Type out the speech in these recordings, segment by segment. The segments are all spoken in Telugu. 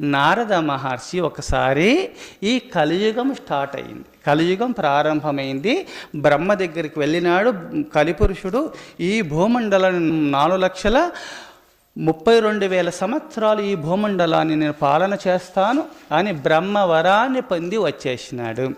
నారద మహర్షి ఒకసారి ఈ కలియుగం స్టార్ట్ అయింది. కలియుగం ప్రారంభమైంది. బ్రహ్మ దగ్గరికి వెళ్ళినాడు. కలిపురుషుడు ఈ భూమండలం నాలుగు లక్షల ముప్పై రెండు వేల సంవత్సరాలు ఈ భూమండలాన్ని నేను పాలన చేస్తాను అని బ్రహ్మవరాన్ని పొంది వచ్చేసినాడు.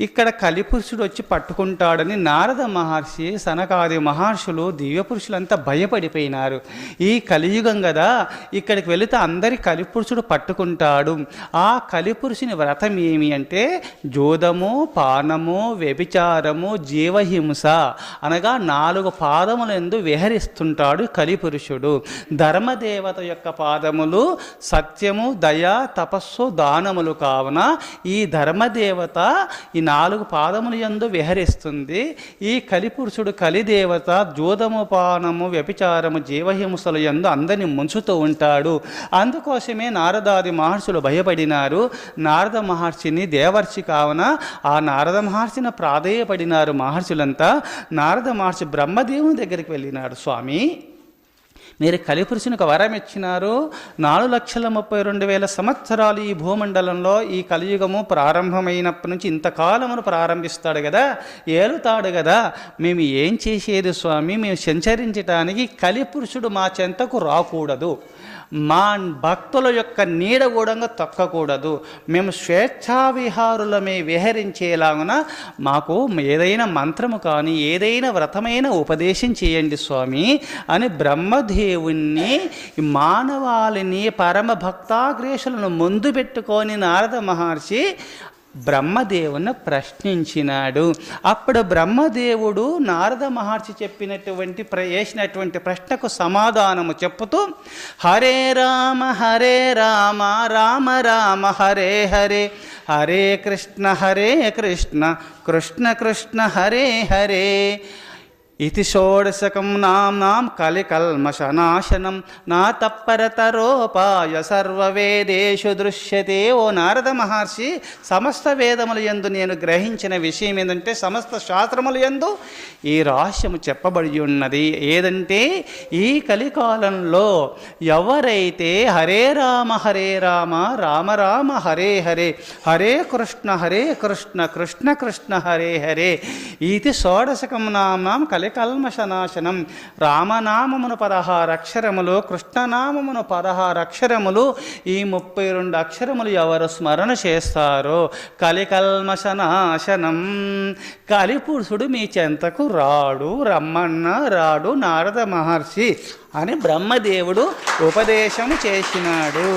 ఇక్కడ కలిపురుషుడు వచ్చి పట్టుకుంటాడని నారద మహర్షి సనకాది మహర్షులు దివ్య పురుషులంతా భయపడిపోయినారు. ఈ కలియుగం కదా ఇక్కడికి వెళితే అందరి కలిపురుషుడు పట్టుకుంటాడు. ఆ కలిపురుషుని వ్రతం ఏమి అంటే జోదము పానము వ్యభిచారము జీవహింస అనగా నాలుగు పాదములందు విహరిస్తుంటాడు కలిపురుషుడు. ధర్మదేవత యొక్క పాదములు సత్యము దయ తపస్సు దానములు కావున ఈ ధర్మదేవత ఈ నాలుగు పాదములు యందు విహరిస్తుంది. ఈ కలిపురుషుడు కలిదేవత జోదముపానము వ్యభిచారము జీవహింసలు యందు అందరిని ముంచుతూ ఉంటాడు. అందుకోసమే నారదాది మహర్షులు భయపడినారు. నారద మహర్షిని దేవర్షి కావున ఆ నారద మహర్షిని ప్రాధేయపడినారు మహర్షులంతా. నారద మహర్షి బ్రహ్మదేవుని దగ్గరికి వెళ్ళినాడు స్వామి. మీరు కలిపురుషునికి వరం ఇచ్చినారు. నాలుగు లక్షల ముప్పై రెండు వేల సంవత్సరాలు ఈ భూమండలంలో ఈ కలియుగము ప్రారంభమైనప్పటి నుంచి ఇంతకాలమును ప్రారంభిస్తాడు కదా ఏలుతాడు కదా మేము ఏం చేసేది స్వామి? మేము సంచరించటానికి కలిపురుషుడు మా చెంతకు రాకూడదు. మా భక్తుల యొక్క నీడ కూడా తొక్కకూడదు. మేము స్వేచ్ఛావిహారులమే విహరించేలాగున మాకు ఏదైనా మంత్రము కానీ ఏదైనా వ్రతమైన ఉపదేశం చేయండి స్వామి అని బ్రహ్మదేవుణ్ణి మానవాళిని పరమ భక్తాగ్రేషులను ముందు పెట్టుకొని నారద మహర్షి బ్రహ్మదేవుని ప్రశ్నించినాడు. అప్పుడు బ్రహ్మదేవుడు నారద మహర్షి చెప్పినటువంటి వేసినటువంటి ప్రశ్నకు సమాధానము చెప్పుతూ హరే రామ హరే రామ రామ రామ హరే హరే హరే కృష్ణ హరే కృష్ణ కృష్ణ కృష్ణ హరే హరే ఇది షోడశకం నామ్నాం కలికల్మషనాశనం నా తప్పరతరోపాయ సర్వవేదేషు దృశ్యతే ఓ నారద మహర్షి సమస్త వేదముల యందు నేను గ్రహించిన విషయం ఏంటంటే సమస్త శాస్త్రముల యందు ఈ రహస్యము చెప్పబడి ఉన్నది. ఏదంటే ఈ కలికాలంలో ఎవరైతే హరే రామ హరే రామ రామ రామ హరే హరే హరే కృష్ణ హరే కృష్ణ కృష్ణ కృష్ణ హరే హరే ఇది షోడశకం నామ్నాం కల్మషనాశనం. రామనామమును పదహారు అక్షరములు కృష్ణనామమును పదహారు అక్షరములు ఈ ముప్పై రెండు అక్షరములు ఎవరు స్మరణ చేస్తారో? కలికల్మషనాశనం కలిపురుషుడు మీ చెంతకు రాడు రమ్మన్న రాడు నారద మహర్షి అని బ్రహ్మదేవుడు ఉపదేశం చేసినాడు.